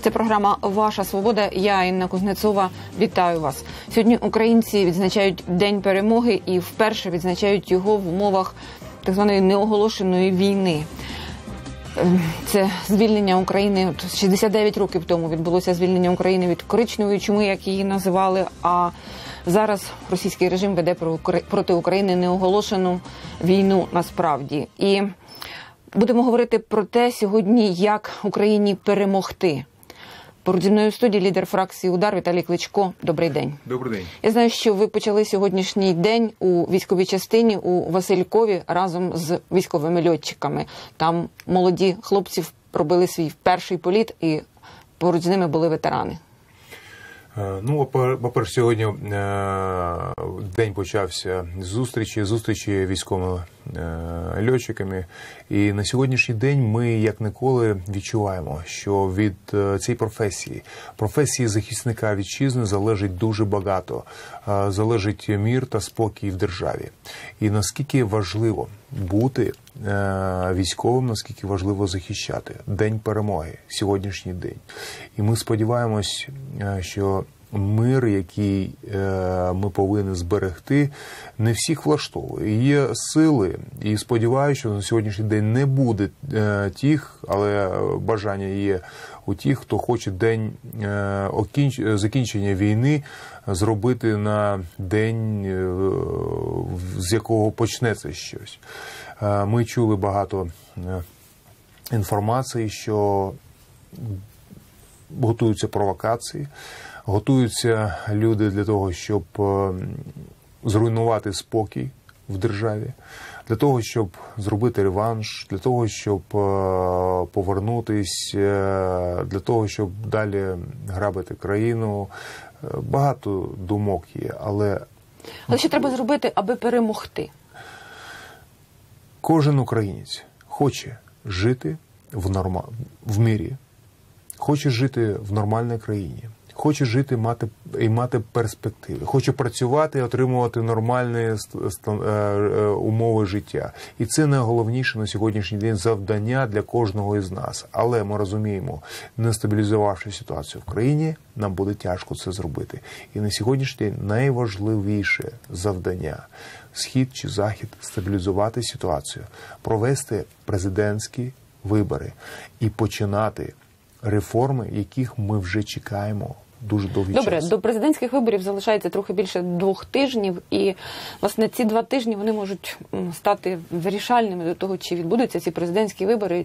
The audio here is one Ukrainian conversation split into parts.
Це програма Ваша свобода. Я Інна Кузнецова. Вітаю вас. Сьогодні українці відзначають День перемоги і вперше відзначають його в умовах так званої неоголошеної війни. Ем, Це звільнення України От 69 років тому відбулося звільнення України від коричневої чуми, як її називали. А зараз російський режим веде проти України неоголошену війну насправді. І будемо говорити про те сьогодні, як Україні перемогти. Поруч зі мною в студії лідер фракції Удар Віталій Кличко. Добрий день. Добрий день. Я знаю, що ви почали сьогоднішній день у військовій частині у Василькові разом з військовими льотчиками. Там молоді хлопці робили свій перший політ, і поруч з ними були ветерани. Е, Ну, по- по-перше, сьогодні е, день почався з зустрічі, зустрічі військовими льотчиками. І на сьогоднішній день ми, як ніколи, відчуваємо, що від е, цієї професії, професії захисника вітчизни залежить дуже багато. Е, Залежить мір та спокій в державі. І наскільки важливо бути е, військовим, наскільки важливо захищати день перемоги, сьогоднішній день. І ми сподіваємось, е, що мир, який е, ми повинні зберегти, не всіх влаштовує. Є сили, і сподіваюся, що на сьогоднішній день не буде е, тих, але бажання є у тих, хто хоче день е, закінчення війни зробити на день, з якого почнеться щось. Ми чули багато інформації, що готуються провокації, готуються люди для того, щоб е, зруйнувати спокій в державі, для того, щоб зробити реванш, для того, щоб е, повернутись, е, для того, щоб далі грабити країну. Багато думок є, але Але що треба зробити, аби перемогти? Кожен українець хоче жити в норма... в мірі, хоче жити в нормальній країні, хоче жити мати і мати перспективи, хоче працювати і отримувати нормальні е, е, умови життя. І це найголовніше на сьогоднішній день завдання для кожного із нас. Але ми розуміємо, не стабілізувавши ситуацію в країні, нам буде тяжко це зробити. І на сьогоднішній день найважливіше завдання схід чи захід стабілізувати ситуацію, провести президентські вибори і починати реформи, яких ми вже чекаємо дуже довгий Добре, час. до президентських виборів залишається трохи більше двох тижнів, і власне ці два тижні вони можуть стати вирішальними до того, чи відбудуться ці президентські вибори,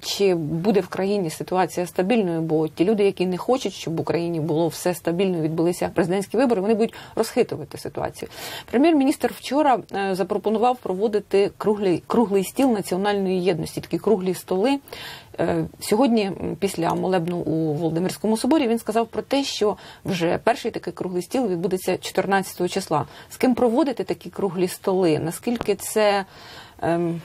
чи буде в країні ситуація стабільною. Бо ті люди, які не хочуть, щоб в Україні було все стабільно, відбулися президентські вибори, вони будуть розхитувати ситуацію. Прем'єр-міністр вчора е, запропонував проводити круглий круглий стіл національної єдності, такі круглі столи. Е, Сьогодні, після молебну у Володимирському соборі, він сказав про те, що вже перший такий круглий стіл відбудеться 14 числа. З ким проводити такі круглі столи? Наскільки це ем,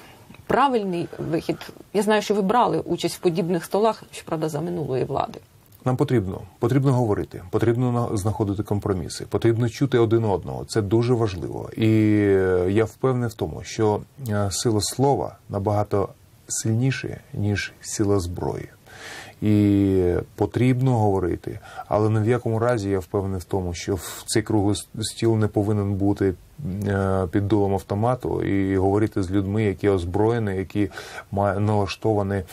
правильний вихід? Я знаю, що ви брали участь в подібних столах, щоправда, за минулої влади. Нам потрібно потрібно говорити, потрібно на- знаходити компроміси, потрібно чути один одного. Це дуже важливо. І е, я впевнений в тому, що е, сила слова набагато сильніше ніж сила зброї. І потрібно говорити, але ні в якому разі я впевнений в тому, що в цей круглий стіл не повинен бути е, під дулом автомату і говорити з людьми, які озброєні, які налаштовані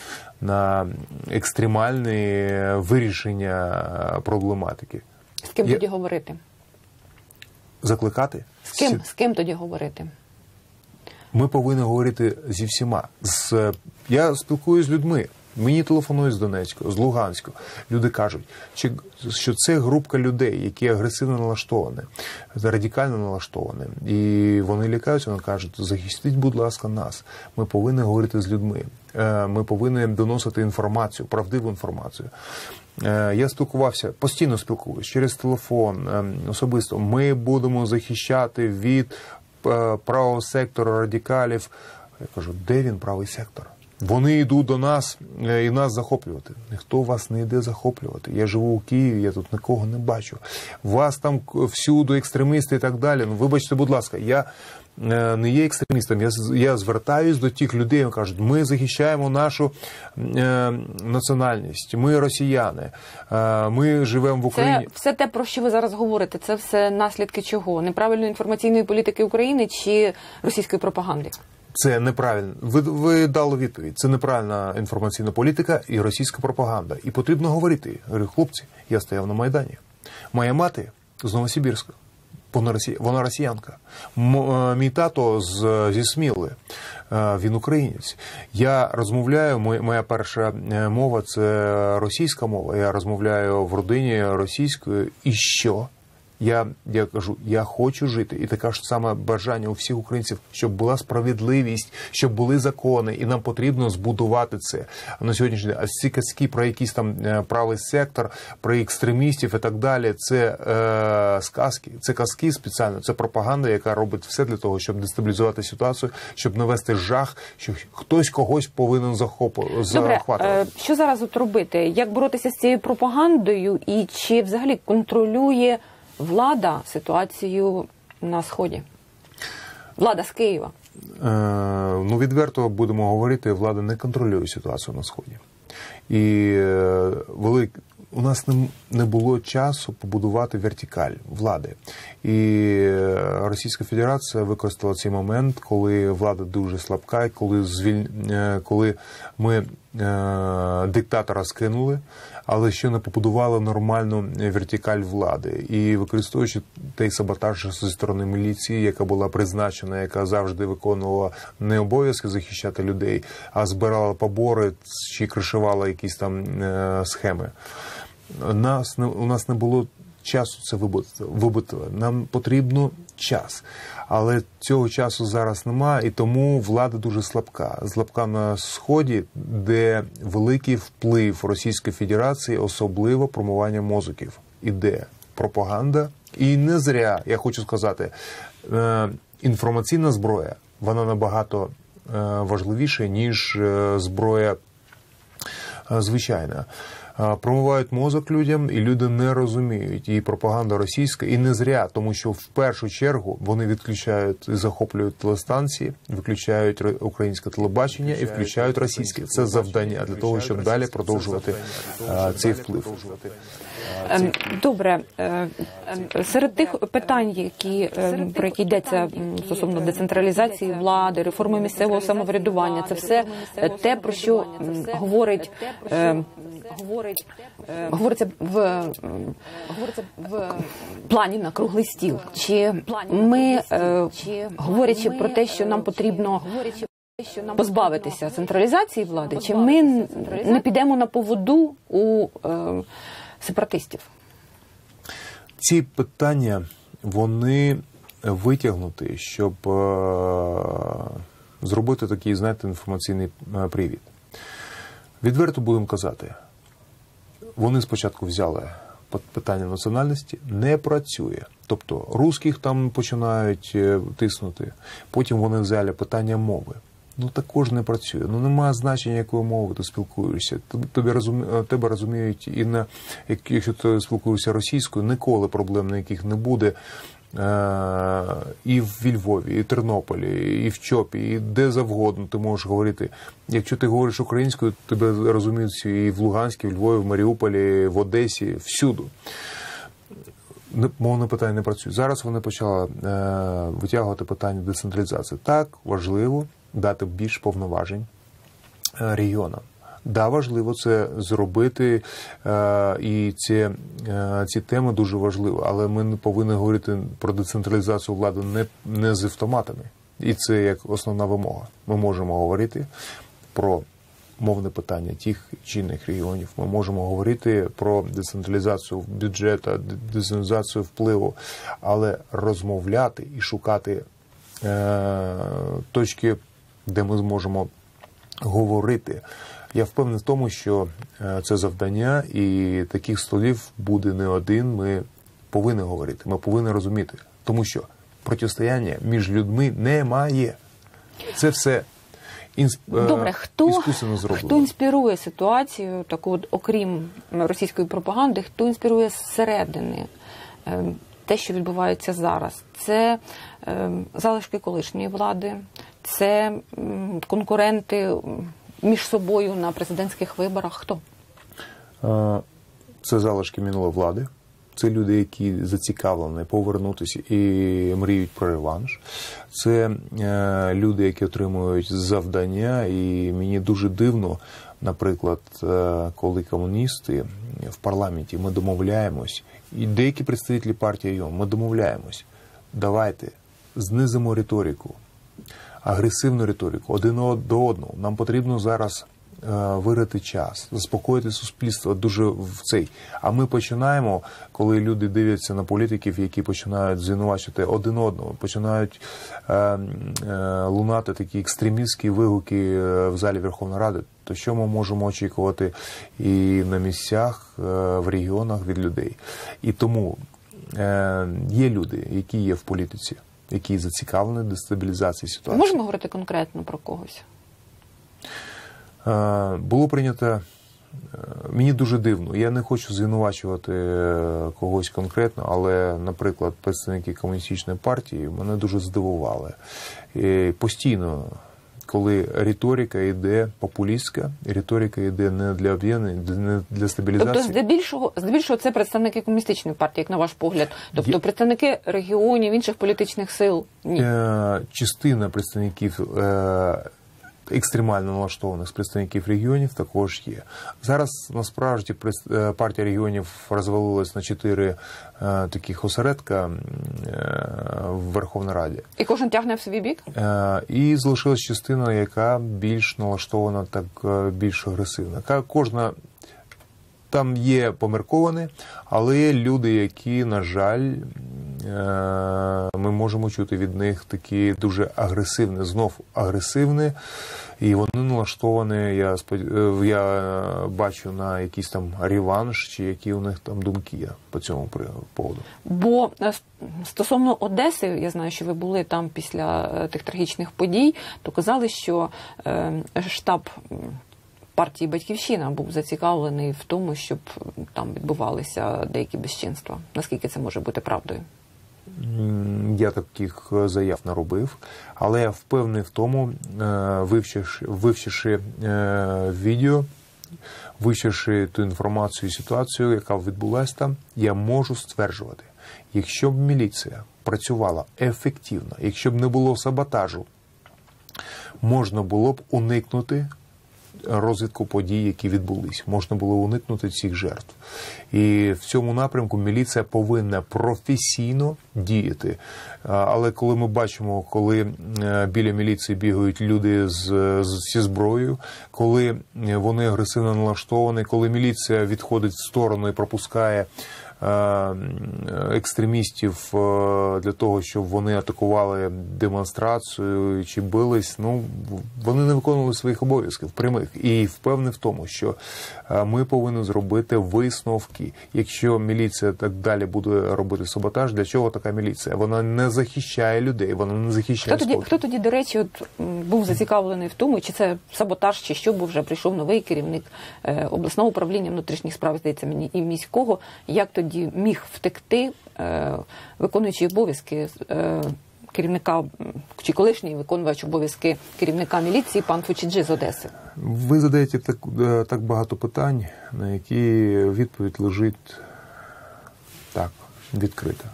на екстремальне вирішення е, проблематики. З ким Я- тоді говорити? Закликати З ким? З ким тоді говорити? Ми повинні говорити зі всіма. З я спілкуюся з людьми. Мені телефонують з Донецька, з Луганська. Люди кажуть, чи що це групка людей, які агресивно налаштовані, радикально налаштовані, і вони лякаються. Вони кажуть, захистіть, будь ласка, нас. Ми повинні говорити з людьми. Е, Ми повинні доносити інформацію, правдиву інформацію. Е, Я спілкувався, постійно спілкуюся через телефон ем, особисто. Ми будемо захищати від е, правого сектору радикалів. Я кажу, де він правий сектор? Вони йдуть до нас е, і нас захоплювати. Ніхто вас не йде захоплювати. Я живу у Києві, я тут нікого не бачу. Вас там всюди екстремісти і так далі. Ну, вибачте, будь ласка, я е, не є екстремістом. Я я звертаюсь до тих людей, які кажуть, ми захищаємо нашу е, національність, ми росіяни, е, ми живемо в Україні. Це все те, про що ви зараз говорите. Це все наслідки чого? Неправильної інформаційної політики України чи російської пропаганди? Це неправильно. Ви ви дали відповідь. Це неправильна інформаційна політика і російська пропаганда. І потрібно говорити. Говорю, хлопці, я стояв на майдані. Моя мати з Новосибірська. Вона росі... росіянка. Е, мій тато з зі Сміли. Е, він українець. Я розмовляю. Моя перша е, мова це російська мова. Я розмовляю в родині російською. І що? Я я кажу, я хочу жити, і таке ж саме бажання у всіх українців, щоб була справедливість, щоб були закони, і нам потрібно збудувати це. На сьогоднішній день а ці казки про якийсь там е, правий сектор, про екстремістів і так далі. Це е, сказки, це казки спеціально, це пропаганда, яка робить все для того, щоб дестабілізувати ситуацію, щоб навести жах, що хтось когось повинен захопити. захватувати. Е, що зараз от робити? Як боротися з цією пропагандою, і чи взагалі контролює? Влада ситуацію на сході? Влада з Києва? Е, ну, відверто будемо говорити, влада не контролює ситуацію на сході. І е, велик... у нас не, не було часу побудувати вертикаль влади. І е, Російська Федерація використала цей момент, коли влада дуже слабка, коли звіль... Е, коли ми е, диктатора скинули але ще не побудували нормальну вертикаль влади і використовуючи той саботаж зі сторони міліції, яка була призначена, яка завжди виконувала не обов'язки захищати людей, а збирала побори чи кришувала якісь там е, схеми. Нас не у нас не було часу це вибутили. Нам потрібно час. Але цього часу зараз немає, і тому влада дуже слабка. Слабка на сході, де великий вплив Російської Федерації, особливо промування мозоків, іде пропаганда. І не зря я хочу сказати, е, інформаційна зброя вона набагато е, важливіша ніж е, зброя звичайна промивають мозок людям, і люди не розуміють і пропаганда російська, і не зря, тому що в першу чергу вони відключають захоплюють телестанції, виключають українське телебачення і включають російське. Це завдання для того, щоб далі продовжувати цей вплив. Ем, добре ем, серед тих питань, які ем, про які йдеться стосовно децентралізації влади, реформи місцевого самоврядування, це все те про що говорить говорить говориться в говориться в плані на круглий стіл. Чи ми говорячи про те, що нам потрібно позбавитися централізації влади, чи ми не підемо на поводу у сепаратистів? Ці питання вони витягнуті, щоб зробити такий, знаєте, інформаційний привід. Відверто будемо казати, вони спочатку взяли питання національності, не працює. Тобто русських там починають е, тиснути, потім вони взяли питання мови ну також не працює. Ну немає значення, якою мовою ти спілкуєшся. Тобі розумі... тебе розуміють і на якщо ти спілкуєшся російською, ніколи проблем ніяких не буде. Е, і в Львові, і в Тернополі, і в Чопі, і де завгодно ти можеш говорити. Якщо ти говориш українською, тебе розуміють і в Луганській, в Львові, в Маріуполі, в Одесі, всюди. Мовне питання не працює. Зараз вони почали е, витягувати питання децентралізації. Так, важливо, дати більш повноважень е, регіонам. Да, важливо це зробити, е, і ці е, ці теми дуже важливі, але ми не повинні говорити про децентралізацію влади не, не з автоматами, і це як основна вимога. Ми можемо говорити про мовне питання тих чи інших регіонів. Ми можемо говорити про децентралізацію бюджету, децентралізацію впливу, але розмовляти і шукати е, точки де ми зможемо говорити. Я впевнений в тому, що е, це завдання, і таких столів буде не один. Ми повинні говорити. Ми повинні розуміти, тому що протистояння між людьми немає. Це все. інс... е, Добре, хто, хто інспірує ситуацію, таку от, окрім російської пропаганди, хто інспірує зсередини е, те, що відбувається зараз? Це е, залишки колишньої влади, це конкуренти між собою на президентських виборах. Хто? Це залишки минулої влади. Це люди, які зацікавлені повернутися і мріють про реванш. Це е, люди, які отримують завдання, і мені дуже дивно, наприклад, е, коли комуністи в парламенті ми домовляємось, і деякі представники партії ЙОМ, ми домовляємось. Давайте знизимо риторику, агресивну риторику один до одного. Нам потрібно зараз е, вирити час, заспокоїти суспільство дуже в цей. А ми починаємо, коли люди дивляться на політиків, які починають звинувачувати один одного, починають е, е, лунати такі екстремістські вигуки е, в залі Верховної Ради. То що ми можемо очікувати і на місцях, е, в регіонах від людей? І тому є люди, які є в політиці, які зацікавлені дестабілізації ситуації. Можемо говорити конкретно про когось? Е, Було прийнято. е, Мені дуже дивно. Я не хочу звинувачувати е, когось конкретно, але, наприклад, представники комуністичної партії мене дуже здивували. І постійно, коли риторика йде популістська, риторика йде не для об'єднання, не для стабілізації. Тобто, здебільшого, здебільшого, це представники комуністичної партії, як на ваш погляд. Тобто, Є- представники регіонів, інших політичних сил. Ні. Е, частина представників е, екстремально налаштованих з представників регіонів також є. Зараз насправді е, партія регіонів розвалилась на чотири е, таких осередка е, в Верховній Раді. І кожен тягне в свій бік. І залишилась частина, яка більш налаштована, так більш агресивна. Кожна там є помірковані, але люди, які, на жаль, е, ми можемо чути від них такі дуже агресивні, знов агресивні, і вони налаштовані, я е, я бачу на якийсь там реванш, чи які у них там думки є по цьому поводу. Бо е, стосовно Одеси, я знаю, що ви були там після тих трагічних подій, то казали, що штаб партії Батьківщина був зацікавлений в тому, щоб там відбувалися деякі безчинства. Наскільки це може бути правдою? Я таких е, заяв не робив, але я впевнений в тому, е, вивчивши, вивчивши е, відео, вивчивши ту інформацію і ситуацію, яка відбулася там, я можу стверджувати, якщо б міліція працювала ефективно, якщо б не було саботажу, можна було б уникнути розвитку подій, які відбулись. Можна було уникнути цих жертв. І в цьому напрямку міліція повинна професійно діяти. Але коли ми бачимо, коли е, біля міліції бігають люди з, з зі зброєю, коли е, вони агресивно налаштовані, коли міліція відходить в сторону і пропускає е, екстремістів е, для того, щоб вони атакували демонстрацію чи бились, ну вони не виконували своїх обов'язків прямих і впевнений в тому, що е, ми повинні зробити висновки. Якщо міліція так далі буде робити саботаж, для чого така міліція? Вона не захищає людей, вона не захищає Хто тоді, спокій. хто тоді, до речі, от, був зацікавлений в тому, чи це саботаж, чи що, бо вже прийшов новий керівник е, обласного управління внутрішніх справ, здається мені, і міського. Як тоді міг втекти, е, виконуючи обов'язки е, керівника чи колишній виконувач обов'язки керівника міліції пан Фучіджи з Одеси? Ви задаєте так, е, так багато питань, на які відповідь лежить так, відкрита.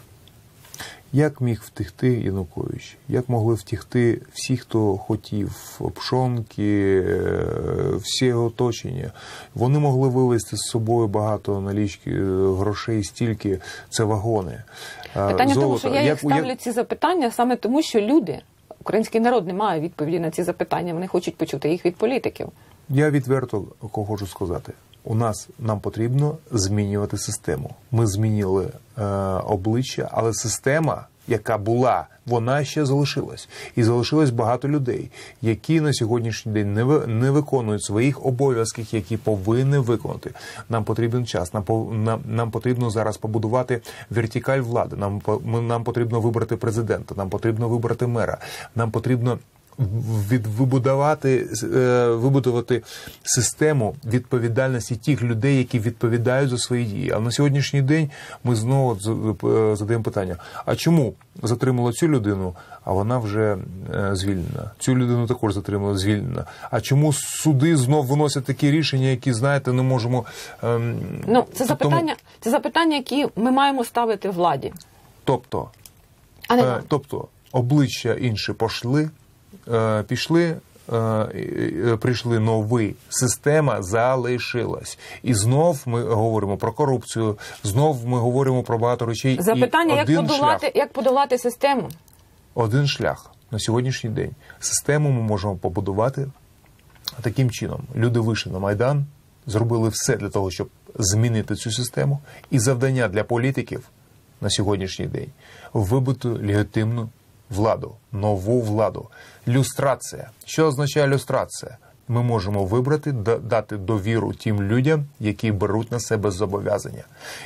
Як міг втекти Янукович? Як могли втекти всі, хто хотів, Пшонки, е, всі його оточення? Вони могли вивезти з собою багато налічки е, грошей, стільки це вагони. е, Питання в тому, що я їх ставлю ці запитання саме тому, що люди, український народ не має відповіді на ці запитання. Вони хочуть почути їх від політиків. Я відверто хочу сказати. У нас нам потрібно змінювати систему. Ми змінили е, обличчя, але система, яка була, вона ще залишилась. І залишилось багато людей, які на сьогоднішній день не, ви, не виконують своїх обов'язків, які повинні виконати. Нам потрібен час. Нам, нам, нам потрібно зараз побудувати вертикаль влади. Нам, нам потрібно вибрати президента, нам потрібно вибрати мера. Нам потрібно від вибудувати, е, вибудувати систему відповідальності тих людей, які відповідають за свої дії. А на сьогоднішній день ми знову е, задаємо питання: а чому затримали цю людину, а вона вже е, звільнена? Цю людину також затримали, звільнена. А чому суди знов виносять такі рішення, які знаєте, не можемо ем, Ну, це тому- запитання, це запитання, які ми маємо ставити владі. Тобто, А не Е, тобто обличчя інші пішли, е, пішли, е, е, прийшли нові, система залишилась. І знов ми говоримо про корупцію, знов ми говоримо про багато речей. Запитання, і як подолати, шлях, як подолати систему? один шлях на сьогоднішній день. Систему ми можемо побудувати таким чином. Люди вийшли на Майдан, зробили все для того, щоб змінити цю систему. І завдання для політиків на сьогоднішній день вибити легітимну владу, нову владу. Люстрація. Що означає люстрація? Ми можемо вибрати, дати довіру тим людям, які беруть на себе зобов'язання.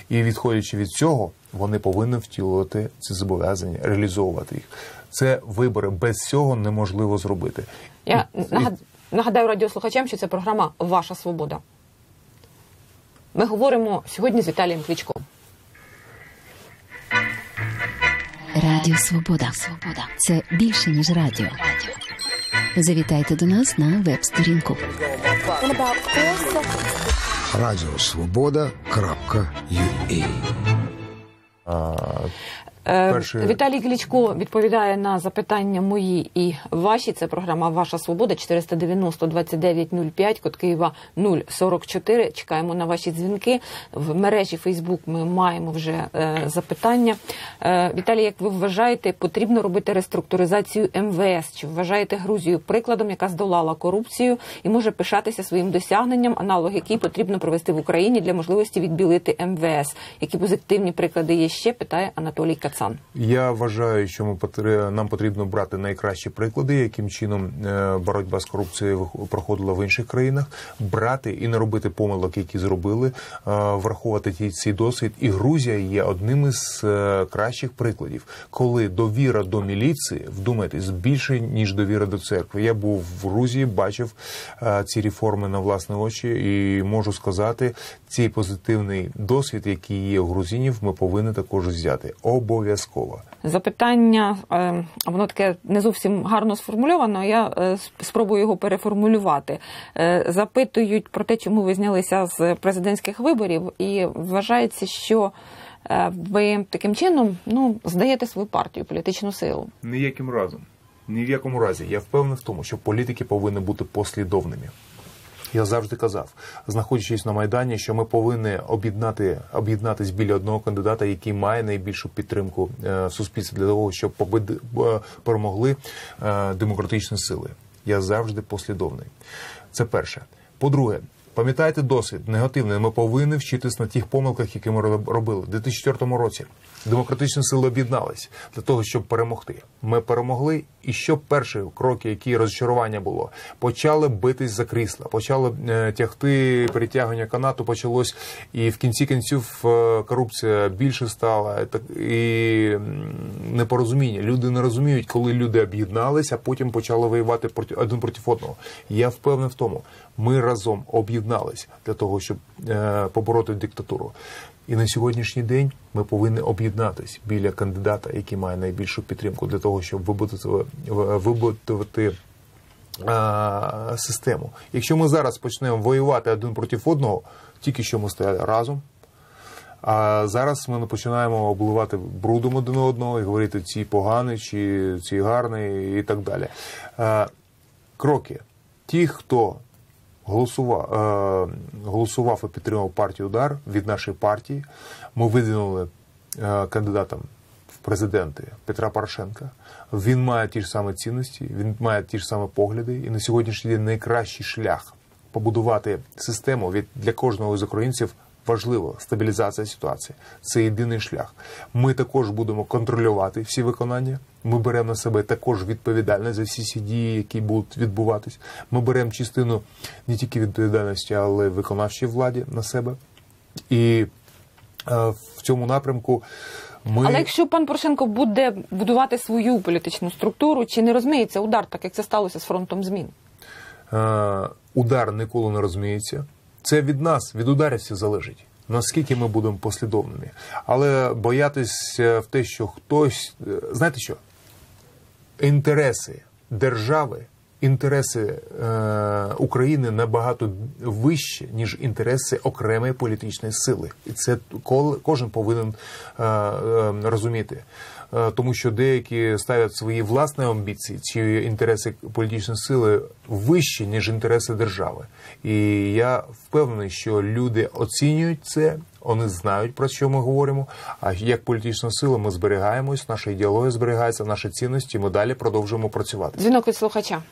І відходячи від цього, вони повинні втілювати ці зобов'язання, реалізовувати їх. Це вибори. Без цього неможливо зробити. Я нагадаю радіослухачам, що це програма Ваша Свобода. Ми говоримо сьогодні з Віталієм Кличком. Радіо Свобода. Свобода. Це більше, ніж радіо. Завітайте до нас на веб-сторінку. Радіосвобода.ua Е, Перше- Віталій Кличко відповідає на запитання мої і ваші. Це програма Ваша Свобода 490 2905, код Києва 044. Чекаємо на ваші дзвінки. В мережі Фейсбук ми маємо вже е, запитання. Е, Віталій, як ви вважаєте, потрібно робити реструктуризацію МВС? Чи вважаєте Грузію прикладом, яка здолала корупцію і може пишатися своїм досягненням, аналог який потрібно провести в Україні для можливості відбілити МВС? Які позитивні приклади є ще? Питає Анатолій Кацан. Я вважаю, що ми нам потрібно брати найкращі приклади, яким чином е, боротьба з корупцією проходила в інших країнах, брати і не робити помилок, які зробили, е, враховувати ті- цей досвід. І Грузія є одним із е, кращих прикладів, коли довіра до міліції, вдумайтесь, більше ніж довіра до церкви. Я був в Грузії, бачив ці реформи на власні очі, і можу сказати, цей позитивний досвід, який є у грузинів, ми повинні також взяти обов'язково. Запитання, е, воно таке не зовсім гарно сформульовано. Я е, спробую його переформулювати. Е, Запитують про те, чому ви знялися з президентських виборів, і вважається, що ви таким чином ну, здаєте свою партію, політичну силу. Ніяким разом. Ні в якому разі. Я впевнений в тому, що політики повинні бути послідовними. Я завжди казав, знаходячись на майдані, що ми повинні об'єднати об'єднатись біля одного кандидата, який має найбільшу підтримку е, в для того, щоб побид е, перемогли е, демократичні сили. Я завжди послідовний. Це перше. По-друге, пам'ятайте досвід негативний. Ми повинні вчитись на тих помилках, які ми робили в 2004 році. Демократичні сили об'єднались для того, щоб перемогти. Ми перемогли, і що перші кроки, які розчарування було, почали битись за крісла, почали е, тягти перетягування канату, почалось, і в кінці кінців е, корупція більше стала і непорозуміння. Люди не розуміють, коли люди об'єдналися, а потім почали воювати проти один проти одного. Я впевнений в тому, ми разом об'єднались для того, щоб е, побороти диктатуру. І на сьогоднішній день ми повинні об'єднатись біля кандидата, який має найбільшу підтримку для того, щоб вибудувати, а, систему. Якщо ми зараз почнемо воювати один проти одного, тільки що ми стояли разом. А зараз ми починаємо обливати брудом один одного і говорити ці поганий, чи ці гарний, і так далі. Е, Кроки. Ті, хто голосував, е, голосував і підтримав партію Удар від нашої партії, ми видвинули е, кандидатом в президенти Петра Порошенка. Він має ті ж самі цінності, він має ті ж самі погляди, і на сьогоднішній день найкращий шлях побудувати систему від для кожного з українців. Важливо стабілізація ситуації. Це єдиний шлях. Ми також будемо контролювати всі виконання. Ми беремо на себе також відповідальність за всі ці дії, які будуть відбуватись. Ми беремо частину не тільки відповідальності, але й виконавчої владі на себе. І е, в цьому напрямку. Ми Але якщо пан Порошенко буде будувати свою політичну структуру, чи не розмиється удар, так як це сталося з фронтом змін? е, удар ніколи не розуміється. Це від нас, від ударівців залежить. Наскільки ми будемо послідовними, але боятись е, в те, що хтось е, знаєте що? Інтереси держави, інтереси е, України набагато вищі, ніж інтереси окремої політичної сили, і це кожен повинен е, е, розуміти. Е, Тому що деякі ставлять свої власні амбіції чи інтереси політичної сили вищі, ніж інтереси держави. І я впевнений, що люди оцінюють це, вони знають про що ми говоримо. А як політична сила ми зберігаємось, наша ідеологія зберігається, наші цінності. Ми далі продовжуємо працювати. Дзвінок від слухача.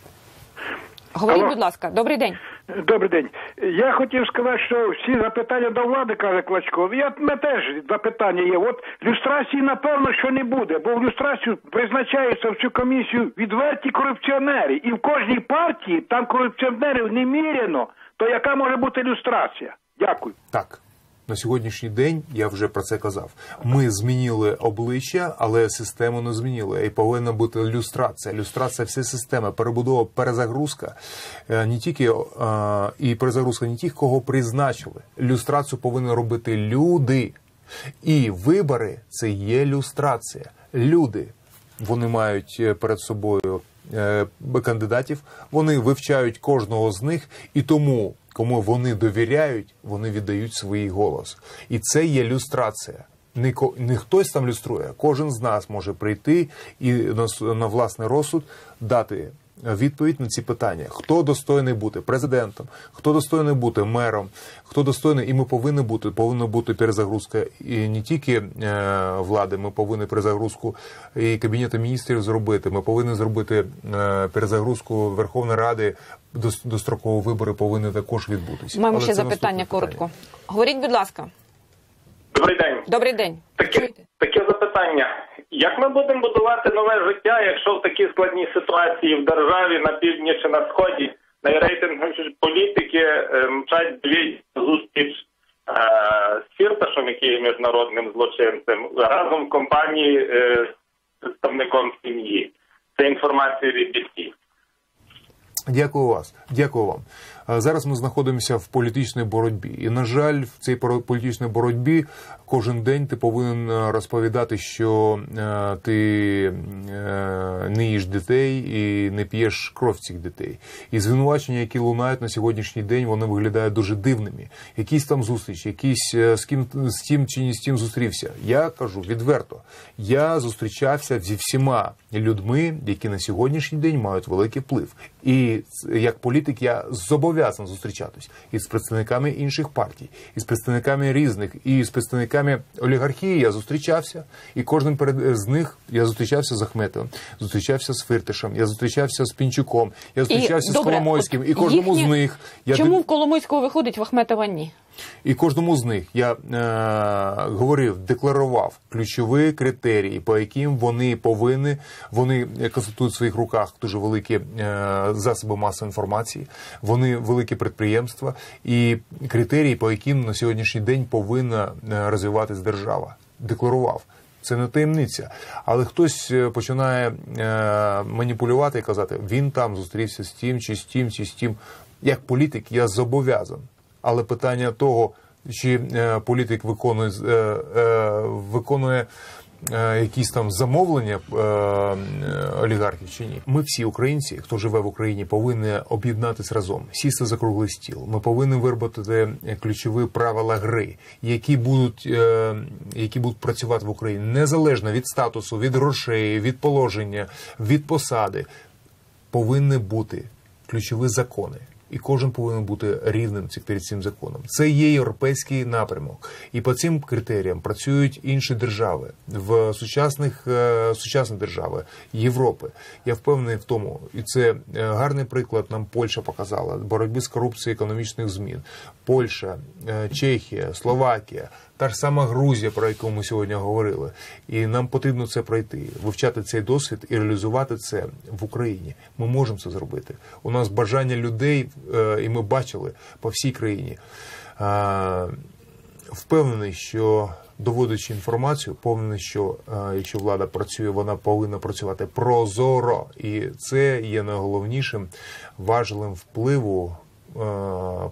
Говоріть, будь ласка, добрий день. Добрий день. Я хотів сказати, що всі запитання до влади, каже Клочко. Я не теж запитання є. От люстрації напевно, що не буде, бо в люстрацію призначаються в цю комісію відверті корупціонери. І в кожній партії там корупціонерів неміряно. То яка може бути люстрація? Дякую. Так. На сьогоднішній день я вже про це казав. Ми змінили обличчя, але систему не змінили. І повинна бути люстрація. Люстрація всієї системи, перебудова, перезагрузка Е, не тільки е, і перезагрузка не тих, кого призначили. Люстрацію повинні робити люди. І вибори це є люстрація. Люди вони мають е, перед собою кандидатів, вони вивчають кожного з них, і тому, кому вони довіряють, вони віддають свій голос. І це є люстрація. Не, не хтось там люструє, кожен з нас може прийти і на, на власний розсуд дати відповідь на ці питання: хто достойний бути президентом, хто достойний бути мером, хто достойний, і ми повинні бути, повинна бути перезагрузка і не тільки е, влади, ми повинні перезагрузку і кабінету міністрів зробити. Ми повинні зробити е, перезагрузку Верховної Ради. Дос- Дострокові вибори повинні також відбутися. Маємо ще запитання коротко. Говоріть, будь ласка. Добрий день. Добрий день. Таке, таке запитання. Як ми будемо будувати нове життя, якщо в такій складній ситуації в державі на півдні чи на сході на політики е, мчать дві зустріч е, з Фірташем, який є міжнародним злочинцем, разом в компанії е, з представником сім'ї. Це інформація від BT. Дякую вас, дякую вам. Зараз ми знаходимося в політичній боротьбі, і на жаль, в цій політичній боротьбі кожен день ти повинен е, розповідати, що е, ти е, не їш дітей і не п'єш кров цих дітей. І звинувачення, які лунають на сьогоднішній день, вони виглядають дуже дивними. Якісь там зустрічі, якісь з ким з тим чи не з тим зустрівся. Я кажу відверто, я зустрічався зі всіма людьми, які на сьогоднішній день мають великий вплив. І як політик я зобов'язаний зустрічатись із представниками інших партій, із представниками різних, і з представниками олігархії я зустрічався. І кожним перед з них я зустрічався з Ахметовим, зустрічався з Фиртишем, я зустрічався з Пінчуком, я зустрічався з добре, Коломойським. от І кожному їхні- з них я Чому в Коломойського виходить, в Ахметова ні? І кожному з них я е, говорив, декларував ключові критерії, по яким вони повинні, вони конститують в своїх руках дуже великі е, засоби масової інформації, вони великі підприємства і критерії, по яким на сьогоднішній день повинна е, розвиватись держава. Декларував. Це не таємниця, але хтось е, починає е, маніпулювати і казати, він там зустрівся з тим, чи з тим, чи з тим. Як політик я зобов'язан. Але питання того, чи е, політик виконує, е, е, виконує якісь там замовлення олігархів чи ні. Ми всі українці, хто живе в Україні, повинні об'єднатися разом, сісти за круглий стіл. Ми повинні виробити ключові правила гри, які будуть, які будуть працювати в Україні незалежно від статусу, від грошей, від положення, від посади. Повинні бути ключові закони. І кожен повинен бути рівним перед цим законом. Це є європейський напрямок, і по цим критеріям працюють інші держави в сучасних сучасних сучасні держави Європи. Я впевнений в тому, і це е, гарний приклад. Нам Польща показала боротьби з корупцією економічних змін. Польща, е, Чехія, Словакія, та ж сама Грузія, про яку ми сьогодні говорили. І нам потрібно це пройти, вивчати цей досвід і реалізувати це в Україні. Ми можемо це зробити. У нас бажання людей, е, і ми бачили по всій країні. впевнений, що доводячи інформацію, впевнений, що е, якщо влада працює, вона повинна працювати прозоро, і це є найголовнішим важливим впливу е,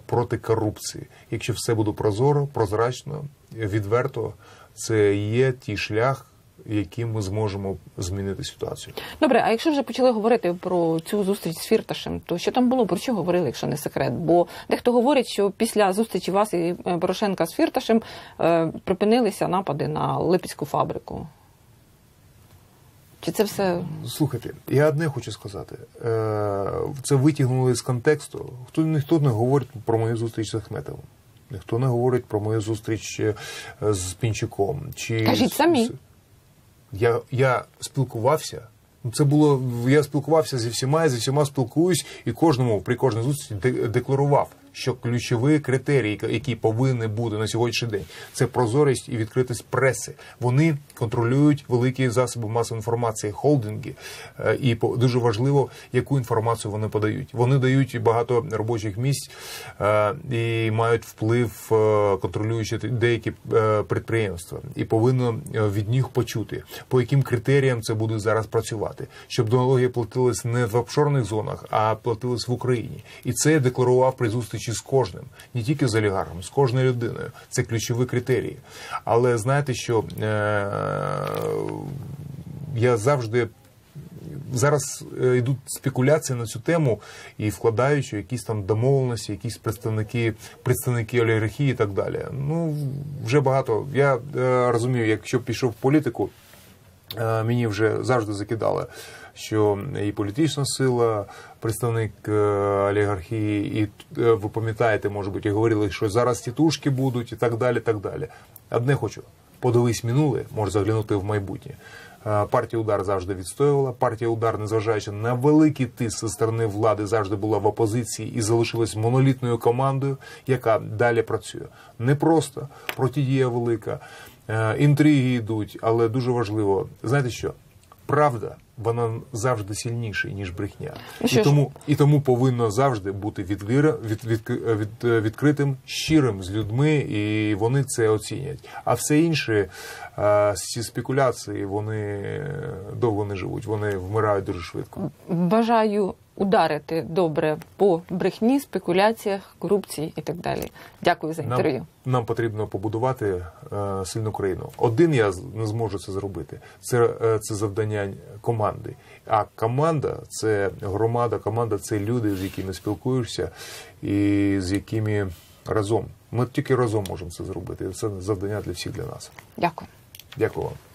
проти корупції. Якщо все буде прозоро, прозрачно, відверто, це є ті шлях, яким ми зможемо змінити ситуацію. Добре, а якщо вже почали говорити про цю зустріч з Фірташем, то що там було, про що говорили, якщо не секрет? Бо дехто говорить, що після зустрічі вас і е, Порошенка з Фірташем е, припинилися напади на Липецьку фабрику. Чи це все Слухайте, я одне хочу сказати. Е, Це витягнули з контексту. Хто ніхто не говорить про мою зустріч з Ахметовим. Ніхто не говорить про мою зустріч е, з Пінчуком. Чи Кажіть самі. Я, я спілкувався. Це було я спілкувався зі всіма, я зі всіма спілкуюсь, і кожному при кожній зустрічі декларував, що ключові критерії, які повинні бути на сьогоднішній день, це прозорість і відкритість преси. Вони контролюють великі засоби масової інформації, холдинги, Е, і дуже важливо, яку інформацію вони подають. Вони дають багато робочих місць е, і мають вплив, е, контролюючи деякі підприємства, і повинно від них почути, по яким критеріям це буде зараз працювати, щоб налоги платились не в офшорних зонах, а платились в Україні. І це я декларував при зустрічі з кожним, не тільки з олігархом, з кожною людиною. Це ключові критерії. Але знаєте, що е, я завжди зараз е, йдуть спекуляції на цю тему і вкладаючи якісь там домовленості, якісь представники, представники олігархії і так далі. Ну вже багато. Я е, розумію, якщо пішов в політику, е, мені вже завжди закидали. Що і політична сила, представник е, олігархії, і е, ви пам'ятаєте, може бути, і говорили, що зараз тітушки будуть, і так далі. так далі. Одне хочу, подивись минуле, може заглянути в майбутнє. Е, Партія удар завжди відстоювала. Партія удар, незважаючи на великий тиск зі сторони влади, завжди була в опозиції і залишилась монолітною командою, яка далі працює. Не просто протидія велика, інтриги йдуть, але дуже важливо. Знаєте що? Правда, вона завжди сильніша, ніж брехня. Що і тому і тому повинно завжди бути відвіра, від, від, від, відкритим, щирим з людьми, і вони це оцінять. А все інше, е, ці спекуляції, вони довго не живуть, вони вмирають дуже швидко. бажаю ударити добре по брехні, спекуляціях, корупції і так далі. Дякую за інтерв'ю. Нам, нам потрібно побудувати е, сильну країну. Один я не зможу це зробити. Це, е, це завдання команди. А команда це громада, команда це люди, з якими спілкуєшся і з якими разом. Ми тільки разом можемо це зробити. Це завдання для всіх для нас. Дякую. Дякую вам.